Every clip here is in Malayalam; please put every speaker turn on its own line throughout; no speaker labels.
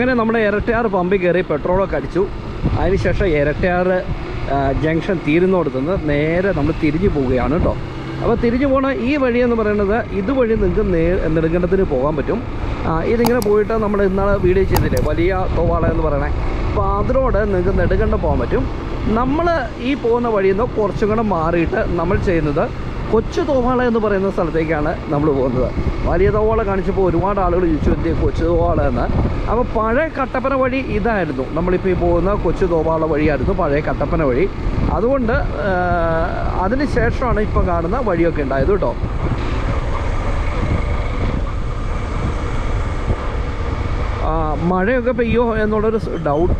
അങ്ങനെ നമ്മുടെ ഇരട്ടയാർ പമ്പിൽ കയറി പെട്രോളൊക്കെ അടിച്ചു. അതിനുശേഷം ഇരട്ടയാർ ജംഗ്ഷൻ തീരുന്നോടത്തുനിന്ന് നേരെ നമ്മൾ തിരിഞ്ഞു പോവുകയാണ് കേട്ടോ. അപ്പോൾ തിരിഞ്ഞു പോണ ഈ വഴി എന്ന് പറയുന്നത് ഇതുവഴി നിങ്ങൾക്ക് നേ നെടുങ്കണ്ടത്തിന് പോകാൻ പറ്റും. ഇതിങ്ങനെ പോയിട്ട് നമ്മൾ ഇന്നാളെ വീഡിയോ ചെയ്തില്ലേ വലിയ തോവാള എന്ന് പറയണേ. അപ്പോൾ അതിനോട് നിങ്ങൾക്ക് നെടുങ്കണ്ടം പോകാൻ പറ്റും. നമ്മൾ ഈ പോകുന്ന വഴിയിൽ നിന്ന് കുറച്ചും കൂടെ മാറിയിട്ട് നമ്മൾ ചെയ്യുന്നത് കൊച്ചു തോവാള എന്ന് പറയുന്ന സ്ഥലത്തേക്കാണ് നമ്മൾ പോകുന്നത്. വലിയ തോവാള കാണിച്ചപ്പോൾ ഒരുപാട് ആളുകൾ ചോദിച്ചു എന്തിയ കൊച്ചു തോവാള എന്ന്? അപ്പോൾ പഴയ കട്ടപ്പന വഴി ഇതായിരുന്നു. നമ്മളിപ്പോൾ ഈ പോകുന്ന കൊച്ചു തോവാള വഴിയായിരുന്നു പഴയ കട്ടപ്പന വഴി. അതുകൊണ്ട് അതിന് ശേഷമാണ് ഇപ്പം കാണുന്ന വഴിയൊക്കെ ഉണ്ടായത് കേട്ടോ. മഴയൊക്കെ പെയ്യോ എന്നുള്ളൊരു ഡൗട്ട്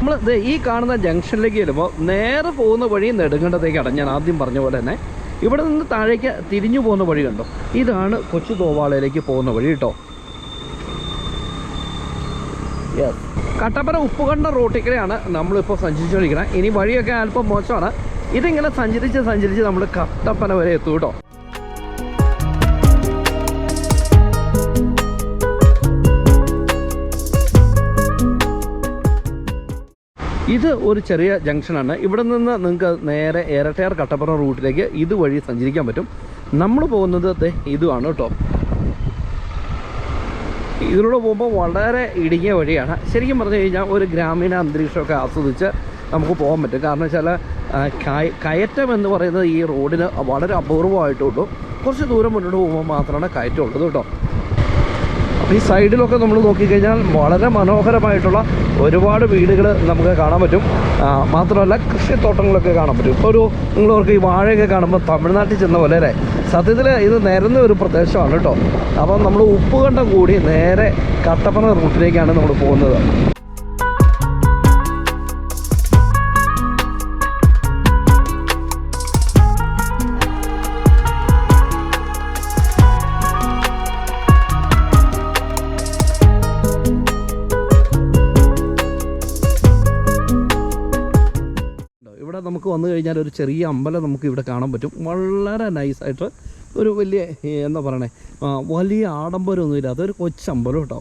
നമ്മൾ ഈ കാണുന്ന ജംഗ്ഷനിലേക്ക് വരുമ്പോൾ നേരെ പോകുന്ന വഴി നെടുങ്കണ്ടത്തേക്കാണ് ഞാൻ ആദ്യം പറഞ്ഞ പോലെ തന്നെ. ഇവിടെ നിന്ന് താഴേക്ക് തിരിഞ്ഞു പോകുന്ന വഴി കണ്ടോ? ഇതാണ് കൊച്ചു തോവാളയിലേക്ക് പോകുന്ന വഴി കേട്ടോ. കട്ടപ്പന ഉപ്പുകണ്ട റോട്ടിൽ കൂടെയാണ് നമ്മളിപ്പോൾ സഞ്ചരിച്ചുകൊണ്ടിരിക്കുന്നത് ഇനി വഴിയൊക്കെ അല്പം മോശമാണ്. ഇതിങ്ങനെ സഞ്ചരിച്ച് സഞ്ചരിച്ച് നമ്മൾ കട്ടപ്പന വരെ എത്തും കേട്ടോ. ഇത് ഒരു ചെറിയ ജംഗ്ഷനാണ്. ഇവിടെ നിന്ന് നിങ്ങൾക്ക് നേരെ ഏരട്ടയാർ കട്ടപ്പുറം റൂട്ടിലേക്ക് ഇതുവഴി സഞ്ചരിക്കാൻ പറ്റും. നമ്മൾ പോകുന്നത് ഇതുമാണ് കേട്ടോ. ഇതിലൂടെ പോകുമ്പോൾ വളരെ ഇടുങ്ങിയ വഴിയാണ്. ശരിക്കും പറഞ്ഞു കഴിഞ്ഞാൽ ഒരു ഗ്രാമീണ അന്തരീക്ഷമൊക്കെ ആസ്വദിച്ച് നമുക്ക് പോകാൻ പറ്റും. കാരണം വെച്ചാൽ കയ- കയറ്റം എന്ന് പറയുന്നത് ഈ റോഡിന് വളരെ അപൂർവമായിട്ടുള്ളൂ. കുറച്ച് ദൂരം മുന്നോട്ട് പോകുമ്പോൾ മാത്രമാണ് കയറ്റം ഉള്ളത് കേട്ടോ. ഈ സൈഡിലൊക്കെ നമ്മൾ നോക്കിക്കഴിഞ്ഞാൽ വളരെ മനോഹരമായിട്ടുള്ള ഒരുപാട് വീടുകൾ നമുക്ക് കാണാൻ പറ്റും. മാത്രമല്ല കൃഷിത്തോട്ടങ്ങളൊക്കെ കാണാൻ പറ്റും. ഇപ്പോൾ ഒരു നിങ്ങളവർക്ക് ഈ വാഴയൊക്കെ കാണുമ്പോൾ തമിഴ്നാട്ടിൽ ചെന്ന പോലെ അല്ലേ? സത്യത്തിൽ ഇത് നിരന്ന ഒരു പ്രദേശമാണ് കേട്ടോ. അപ്പം നമ്മൾ ഉപ്പുകണ്ടം കൂടി നേരെ കട്ടപ്പന റൂട്ടിലേക്കാണ് നമ്മൾ പോകുന്നത്. ഇവിടെ നമുക്ക് വന്നു കഴിഞ്ഞാൽ ഒരു ചെറിയ അമ്പലം നമുക്ക് ഇവിടെ കാണാൻ പറ്റും. വളരെ നൈസായിട്ട് ഒരു വലിയ എന്താ പറയണേ വലിയ ആഡംബരമൊന്നുമില്ല. അതൊരു കൊച്ചമ്പലം കേട്ടോ.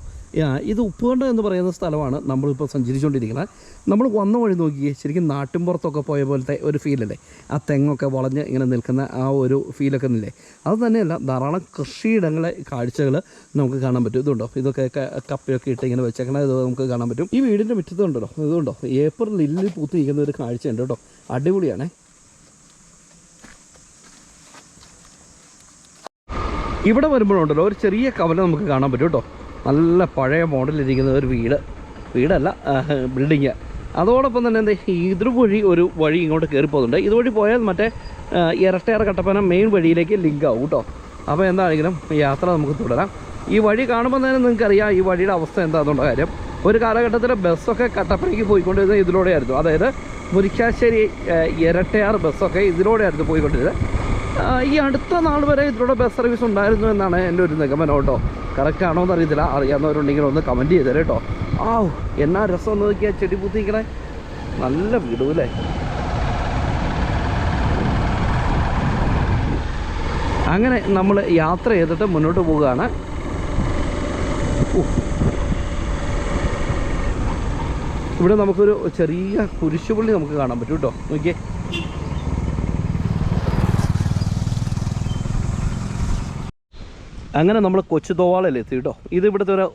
ഇത് ഉപ്പുകണ്ട എന്ന് പറയുന്ന സ്ഥലമാണ് നമ്മളിപ്പോൾ സഞ്ചരിച്ചുകൊണ്ടിരിക്കുന്നത്. നമ്മൾ വന്ന വഴി നോക്കിയേ ശരിക്കും നാട്ടിൻപുറത്തൊക്കെ പോയ പോലത്തെ ഒരു ഫീലല്ലേ ആ തെങ്ങൊക്കെ വളഞ്ഞ് ഇങ്ങനെ നിൽക്കുന്ന ആ ഒരു ഫീലൊക്കെ ഇല്ലേ? അത് തന്നെയല്ല ധാരാളം കൃഷിയിടങ്ങളെ കാഴ്ചകൾ നമുക്ക് കാണാൻ പറ്റും. ഇതുണ്ടോ? ഇതൊക്കെ കപ്പയൊക്കെ ഇട്ട് ഇങ്ങനെ വെച്ചേക്കണ ഇത് നമുക്ക് കാണാൻ പറ്റും. ഈ വീടിന്റെ മുറ്റത്തുണ്ടല്ലോ ഇതുണ്ടോ? ഏപ്രിൽ ലില്ലിൽ പൂത്ത് നിൽക്കുന്ന ഒരു കാഴ്ചയുണ്ട് കേട്ടോ. അടിപൊളിയാണേ. ഇവിടെ വരുമ്പോഴുണ്ടല്ലോ ഒരു ചെറിയ കവല നമുക്ക് കാണാൻ പറ്റും കേട്ടോ. നല്ല പഴയ മോഡലിരിക്കുന്ന ഒരു വീട്. വീടല്ല ബിൽഡിങ് അതോടൊപ്പം തന്നെ എന്താ ഇതുവഴി ഒരു വഴി ഇങ്ങോട്ട് കയറി പോകുന്നുണ്ട് ഇതുവഴി പോയാൽ മറ്റേ ആ, ഇരട്ടയാർ കട്ടപ്പന മെയിൻ വഴിയിലേക്ക് ലിങ്ക് ആവും കേട്ടോ അപ്പോൾ എന്താണെങ്കിലും യാത്ര നമുക്ക് തുടരാം. ഈ വഴി കാണുമ്പോൾ തന്നെ നിങ്ങൾക്കറിയാം ഈ വഴിയുടെ അവസ്ഥ എന്താണെന്നുള്ള കാര്യം. ഒരു കാലഘട്ടത്തിൽ ബസ്സൊക്കെ കട്ടപ്പനയ്ക്ക് പോയിക്കൊണ്ടിരുന്നത് ഇതിലൂടെയായിരുന്നു. അതായത് മുരിക്കാശ്ശേരി ഇരട്ടയാർ ബസ്സൊക്കെ ഇതിലൂടെയായിരുന്നു പോയിക്കൊണ്ടിരുന്നത്. ഈ അടുത്ത നാൾ വരെ ഇതിലൂടെ ബസ് സർവീസ് ഉണ്ടായിരുന്നു എന്നാണ് എന്റെ ഒരു നിഗമനം കേട്ടോ കറക്റ്റ് ആണോ എന്ന് അറിയത്തില്ല. അറിയാവുന്നവരുണ്ടെങ്കിൽ ഒന്ന് കമന്റ് ചെയ്തേരെ കേട്ടോ. ആ എന്നാ രസം ഒന്ന് നോക്കിയാൽ ചെടി പൂത്തിക്കണേ നല്ല വീടും അങ്ങനെ നമ്മൾ യാത്ര ചെയ്തിട്ട് മുന്നോട്ട് പോവുകയാണ്. ഇവിടെ നമുക്കൊരു ചെറിയ കുരിശുപള്ളി നമുക്ക് കാണാൻ പറ്റും കേട്ടോ. നോക്കിയേ. അങ്ങനെ നമ്മൾ കൊച്ചു തോവാളല്ലേ എത്തിയിട്ടോ? ഇത് ഇവിടുത്തെ ഒരു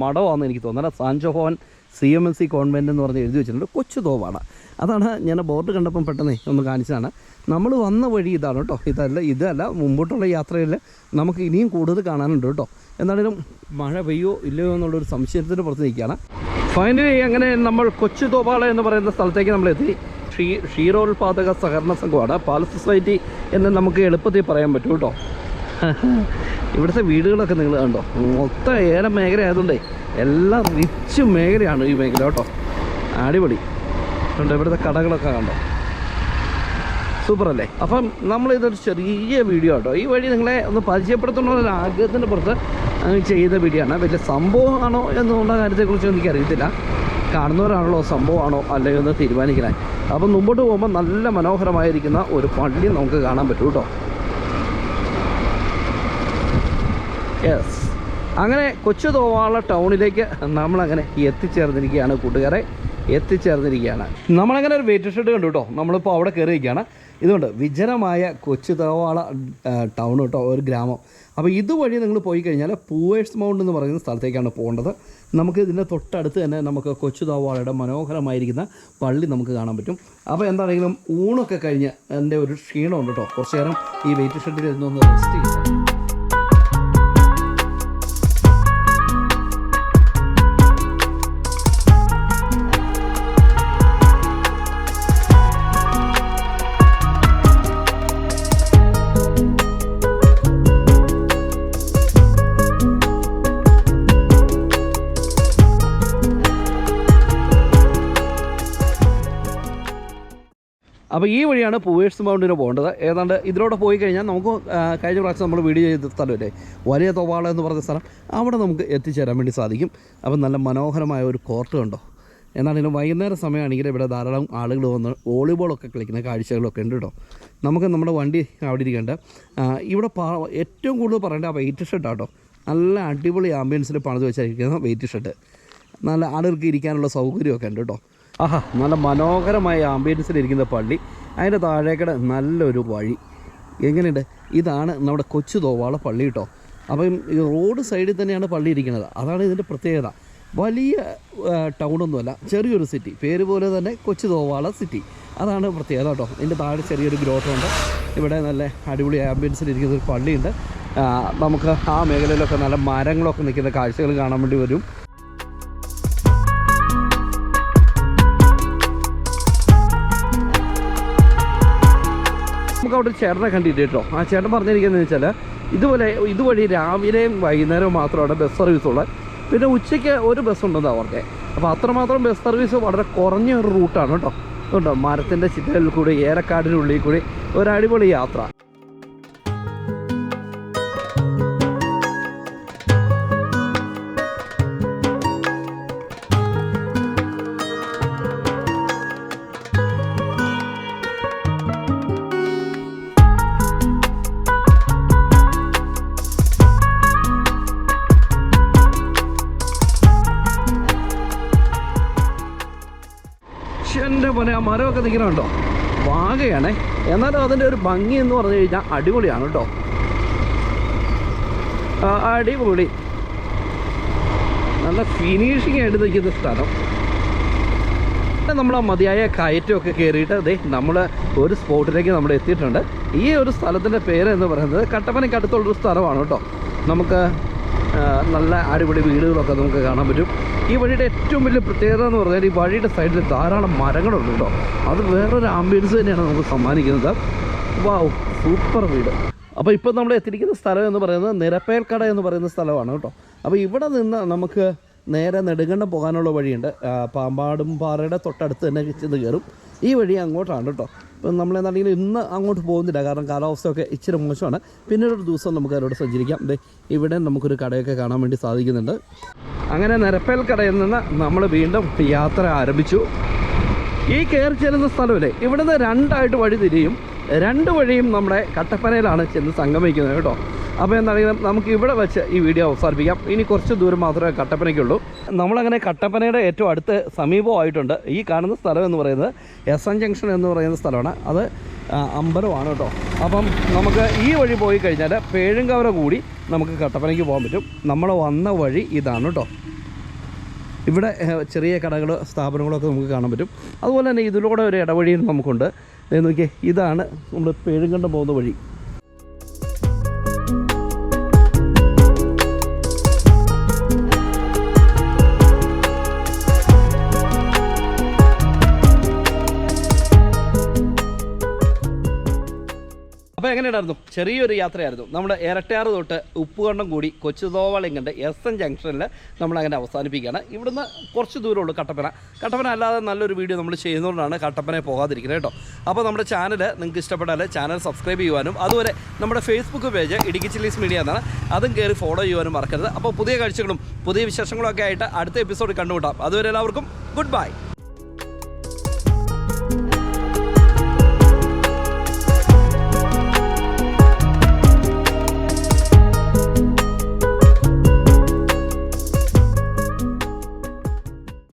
മഠമാണെന്ന് എനിക്ക് തോന്നുന്നത് Sanjo Bhavan C M N C convent എന്ന് പറഞ്ഞ് എഴുതി വെച്ചിട്ടുണ്ട്. കൊച്ചു തോവാള അതാണ് ഞാൻ ബോർഡ് കണ്ടപ്പം പെട്ടെന്ന് ഒന്ന് കാണിച്ചതാണ്. നമ്മൾ വന്ന വഴി ഇതാണ് കേട്ടോ. ഇതല്ല ഇതല്ല. മുമ്പോട്ടുള്ള യാത്രയിൽ നമുക്ക് ഇനിയും കൂടുതൽ കാണാനുണ്ട് കേട്ടോ. എന്നാലും മഴ പെയ്യോ ഇല്ലയോ എന്നുള്ളൊരു സംശയത്തിന് പുറത്ത് നിൽക്കുകയാണ്. ഫൈനലി അങ്ങനെ നമ്മൾ കൊച്ചു തോപാള എന്ന് പറയുന്ന സ്ഥലത്തേക്ക് നമ്മൾ എത്തി. ക്ഷീ ക്ഷീരോത്പാദക സഹകരണ സംഘമാണ്. പാൽ സൊസൈറ്റി എന്ന് നമുക്ക് എളുപ്പത്തിൽ പറയാൻ പറ്റും കേട്ടോ. ഇവിടുത്തെ വീടുകളൊക്കെ നിങ്ങൾ കണ്ടോ? മൊത്തം ഏല മേഖല ആയതുകൊണ്ടേ എല്ലാം റിച്ച് മേഖലയാണ് ഈ മേഖല കേട്ടോ. അടിപൊളി. ഉണ്ട് ഇവിടുത്തെ കടകളൊക്കെ കണ്ടോ? സൂപ്പർ അല്ലേ അപ്പം നമ്മൾ ഇതൊരു ചെറിയ വീഡിയോ കേട്ടോ ഈ വഴി നിങ്ങളെ ഒന്ന് പരിചയപ്പെടുത്തണ ഒരു ആഗ്രഹത്തിന്റെ പുറത്ത് ചെയ്ത വീഡിയോ ആണ്. വലിയ സംഭവമാണോ എന്നുള്ള കാര്യത്തെക്കുറിച്ച് എനിക്കറിയത്തില്ല. കാണുന്നവരാണല്ലോ സംഭവമാണോ അല്ലെങ്കിൽ ഒന്ന് തീരുമാനിക്കണേ അപ്പം മുമ്പോട്ട് പോകുമ്പോൾ നല്ല മനോഹരമായിരിക്കുന്ന ഒരു പള്ളി നമുക്ക് കാണാൻ പറ്റും കേട്ടോ. യെസ് അങ്ങനെ കൊച്ചു തോവാള ടൗണിലേക്ക് നമ്മളങ്ങനെ എത്തിച്ചേർന്നിരിക്കുകയാണ് കൂട്ടുകാരെ. എത്തിച്ചേർന്നിരിക്കുകയാണ്. നമ്മളങ്ങനെ ഒരു വെയിറ്റ് ഷെഡ് കണ്ടു കേട്ടോ നമ്മളിപ്പോൾ അവിടെ കയറിയിരിക്കുകയാണ് ഇതുകൊണ്ട് വിജനമായ കൊച്ചു തോവാള ടൗൺ കേട്ടോ ഒരു ഗ്രാമം. അപ്പോൾ ഇതുവഴി നിങ്ങൾ പോയി കഴിഞ്ഞാൽ പൂവേഴ്സ് മൗണ്ട് എന്ന് പറയുന്ന സ്ഥലത്തേക്കാണ് പോകേണ്ടത്. നമുക്ക് ഇതിന്റെ തൊട്ടടുത്ത് തന്നെ നമുക്ക് കൊച്ചു തോവാളയുടെ മനോഹരമായിരിക്കുന്ന പള്ളി നമുക്ക് കാണാൻ പറ്റും. അപ്പോൾ എന്താണെങ്കിലും ഊണൊക്കെ കഴിഞ്ഞ് എന്റെ ഒരു ക്ഷീണമുണ്ട് കേട്ടോ കുറച്ച് നേരം ഈ വെയിറ്റ് ഷെഡിൽ ഇരുന്നൊന്ന് റെസ്റ്റ് ചെയ്യാം. അപ്പോൾ ഈ വഴിയാണ് പൂവേഴ്സ് മൗണ്ടിന് പോകേണ്ടത്. ഏതാണ്ട് ഇതിലൂടെ പോയി കഴിഞ്ഞാൽ നമുക്ക് കഴിഞ്ഞ പ്രാവശ്യം നമ്മൾ വീഡിയോ ചെയ്ത സ്ഥലമില്ലേ വലിയ തൊവാള എന്ന് പറഞ്ഞ സ്ഥലം. അവിടെ നമുക്ക് എത്തിച്ചേരാൻ വേണ്ടി സാധിക്കും. അപ്പം നല്ല മനോഹരമായ ഒരു കോർട്ട് കണ്ടോ? എന്നാണെങ്കിലും വൈകുന്നേര സമയമാണെങ്കിൽ ഇവിടെ ധാരാളം ആളുകൾ വന്ന് വോളിബോളൊക്കെ കളിക്കുന്ന കാഴ്ചകളൊക്കെ ഉണ്ട് കേട്ടോ. നമുക്ക് നമ്മുടെ വണ്ടി അവിടെ ഇരിക്കേണ്ട. ഇവിടെ ഏറ്റവും കൂടുതൽ പറയേണ്ട വെയിറ്റ് ഷെഡ് കേട്ടോ. നല്ല അടിപൊളി ആംബിയൻസിൽ പണിത് വെച്ചിരിക്കുന്ന വെയിറ്റ് ഷെഡ് നല്ല ആളുകൾക്ക് ഇരിക്കാനുള്ള സൗകര്യമൊക്കെ ഉണ്ട് കേട്ടോ. ആഹാ നല്ല മനോഹരമായ ആംബിയൻസിലിരിക്കുന്ന പള്ളി. അതിന്റെ താഴേക്കടെ നല്ലൊരു വഴി. എങ്ങനെയുണ്ട്? ഇതാണ് നമ്മുടെ കൊച്ചു തോവാള പള്ളി കേട്ടോ അപ്പം ഈ റോഡ് സൈഡിൽ തന്നെയാണ് പള്ളി ഇരിക്കുന്നത്. അതാണ് ഇതിന്റെ പ്രത്യേകത. വലിയ ടൗണൊന്നുമല്ല ചെറിയൊരു സിറ്റി പേര് പോലെ തന്നെ കൊച്ചു തോവാള സിറ്റി അതാണ് പ്രത്യേകത കേട്ടോ ഇതിന്റെ താഴെ ചെറിയൊരു ഗ്രോട്ടമുണ്ട് ഇവിടെ നല്ല അടിപൊളി ആംബിയൻസിലിരിക്കുന്ന ഒരു പള്ളിയുണ്ട്. നമുക്ക് ആ മേഖലയിലൊക്കെ നല്ല മരങ്ങളൊക്കെ നിൽക്കുന്ന കാഴ്ചകൾ കാണാൻ വേണ്ടി വരും. നമുക്ക് അവിടെ ഒരു ചേട്ടനെ കണ്ടിട്ട് കേട്ടോ. ആ ചേട്ടൻ പറഞ്ഞിരിക്കുന്നത് വെച്ചാൽ ഇതുപോലെ ഇതുവഴി രാവിലെയും വൈകുന്നേരവും മാത്രമാണ് ബസ് സർവീസ് ഉള്ളത്. പിന്നെ ഉച്ചയ്ക്ക് ഒരു ബസ് ഉണ്ടെന്നാണ് പറഞ്ഞത് അപ്പോൾ അത്രമാത്രം ബസ് സർവീസ് വളരെ കുറഞ്ഞ ഒരു റൂട്ടാണ് കേട്ടോ. അതുകൊണ്ടോ മരത്തിന്റെ ചിറ്റകളിൽ കൂടി ഏലക്കാടിനുള്ളിൽ കൂടി ഒരു അടിപൊളി യാത്ര. എന്റെ പോലെ ആ മരമൊക്കെ നിൽക്കണുണ്ടോ വാഗയാണേ എന്നാലും അതിന്റെ ഒരു ഭംഗി എന്ന് പറഞ്ഞു കഴിഞ്ഞാൽ അടിപൊളിയാണ് കേട്ടോ. അടിപൊളി. നല്ല ഫിനിഷിങ് ആയിട്ട് നിൽക്കുന്ന സ്ഥലം. നമ്മൾ മതിയായ കയറ്റമൊക്കെ കയറിയിട്ട് അതെ നമ്മൾ ഒരു സ്പോട്ടിലേക്ക് നമ്മൾ എത്തിയിട്ടുണ്ട്. ഈ ഒരു സ്ഥലത്തിന്റെ പേര് എന്ന് പറയുന്നത് കട്ടപ്പനയ്ക്ക് അടുത്തുള്ളൊരു സ്ഥലമാണ് കേട്ടോ. നമുക്ക് നല്ല അടിപൊളി വീടുകളൊക്കെ നമുക്ക് കാണാൻ പറ്റും. ഈ വഴിയുടെ ഏറ്റവും വലിയ പ്രത്യേകത എന്ന് പറഞ്ഞാൽ ഈ വഴിയുടെ സൈഡിൽ ധാരാളം മരങ്ങളുണ്ട് കേട്ടോ. അത് വേറൊരു ആംബിയൻസ് തന്നെയാണ് നമുക്ക് സമ്മാനിക്കുന്നത്. വാവ് സൂപ്പർ വീട്. അപ്പോൾ ഇപ്പോൾ നമ്മൾ എത്തിയിരിക്കുന്ന സ്ഥലം എന്ന് പറയുന്നത് നിരപ്പേൽക്കട എന്ന് പറയുന്ന സ്ഥലമാണ് കേട്ടോ. അപ്പോൾ ഇവിടെ നിന്ന് നമുക്ക് നേരെ നെടുങ്കണ്ടം പോകാനുള്ള വഴിയുണ്ട്. പാമ്പാടും പാറയുടെ തൊട്ടടുത്ത് തന്നെ ചെന്ന് കയറും. ഈ വഴി അങ്ങോട്ടാണ് കേട്ടോ. ഇപ്പം നമ്മളെന്താണെങ്കിലും ഇന്ന് അങ്ങോട്ട് പോകുന്നില്ല. കാരണം കാലാവസ്ഥയൊക്കെ ഇച്ചിരി മോശമാണ്. പിന്നീട് ഒരു ദിവസം നമുക്ക് അതിലൂടെ സഞ്ചരിക്കാം. ദേ ഇവിടെ നമുക്കൊരു കടയൊക്കെ കാണാൻ വേണ്ടി സാധിക്കുന്നുണ്ട്. അങ്ങനെ നിരപ്പേൽ കടയിൽ നിന്ന് നമ്മൾ വീണ്ടും യാത്ര ആരംഭിച്ചു. ഈ കയറി ചെല്ലുന്ന സ്ഥലമില്ലേ? ഇവിടുന്ന് രണ്ടായിട്ട് വഴി തിരിയും. രണ്ട് വഴിയും നമ്മുടെ കട്ടപ്പനയിലാണ് ചെന്ന് സംഗമിക്കുന്നത് കേട്ടോ. അപ്പോൾ എന്താണെങ്കിലും നമുക്ക് ഇവിടെ വെച്ച് ഈ വീഡിയോ അവസാനിപ്പിക്കാം. ഇനി കുറച്ച് ദൂരം മാത്രമേ കട്ടപ്പനയ്ക്കുള്ളൂ. നമ്മളങ്ങനെ കട്ടപ്പനയുടെ ഏറ്റവും അടുത്ത് സമീപമായിട്ടുണ്ട്. ഈ കാണുന്ന സ്ഥലം എന്ന് പറയുന്നത് എസ് എൻ ജംഗ്ഷൻ എന്ന് പറയുന്ന സ്ഥലമാണ്. അത് അമ്പലമാണ് കേട്ടോ. അപ്പം നമുക്ക് ഈ വഴി പോയി കഴിഞ്ഞാൽ പേഴുങ്കവര കൂടി നമുക്ക് കട്ടപ്പനയ്ക്ക് പോകാൻ പറ്റും. നമ്മൾ വന്ന വഴി ഇതാണ് കേട്ടോ. ഇവിടെ ചെറിയ കടകൾ സ്ഥാപനങ്ങളൊക്കെ നമുക്ക് കാണാൻ പറ്റും. അതുപോലെ തന്നെ ഇതിലൂടെ ഒരു ഇടവഴിയും നമുക്കുണ്ട്. നോക്കിയേ ഇതാണ് നമ്മൾ പേഴുങ്കണ്ടം പോകുന്ന വഴി. എങ്ങനെയുണ്ടായിരുന്നു ചെറിയൊരു യാത്രയായിരുന്നു. നമ്മൾ ഇരട്ടയാറ് തൊട്ട് ഉപ്പുകണ്ടം കൂടി കൊച്ചുതോവളം കണ്ട് എസ് എൻ ജംഗ്ഷനിൽ നമ്മൾ അങ്ങനെ അവസാനിപ്പിക്കുകയാണ്. ഇവിടുന്ന് കുറച്ച് ദൂരമുള്ളൂ കട്ടപ്പന. കട്ടപ്പന അല്ലാതെ നല്ലൊരു വീഡിയോ നമ്മൾ ചെയ്യുന്നതുകൊണ്ടാണ് കട്ടപ്പനയെ പോകാതിരിക്കുന്നത് കേട്ടോ. അപ്പോൾ നമ്മുടെ ചാനൽ നിങ്ങൾക്ക് ഇഷ്ടപ്പെട്ടാൽ ചാനൽ സബ്സ്ക്രൈബ് ചെയ്യുവാനും അതുപോലെ നമ്മുടെ Facebook page Idukki chillies media എന്നാണ്. അതും കയറി ഫോളോ ചെയ്യുവാനും മറക്കരുത്. അപ്പോൾ പുതിയ കാഴ്ചകളും പുതിയ വിശേഷങ്ങളും ഒക്കെ ആയിട്ട് അടുത്ത എപ്പിസോഡ് കണ്ടുമുട്ടാം. അതുവരെ എല്ലാവർക്കും ഗുഡ് ബൈ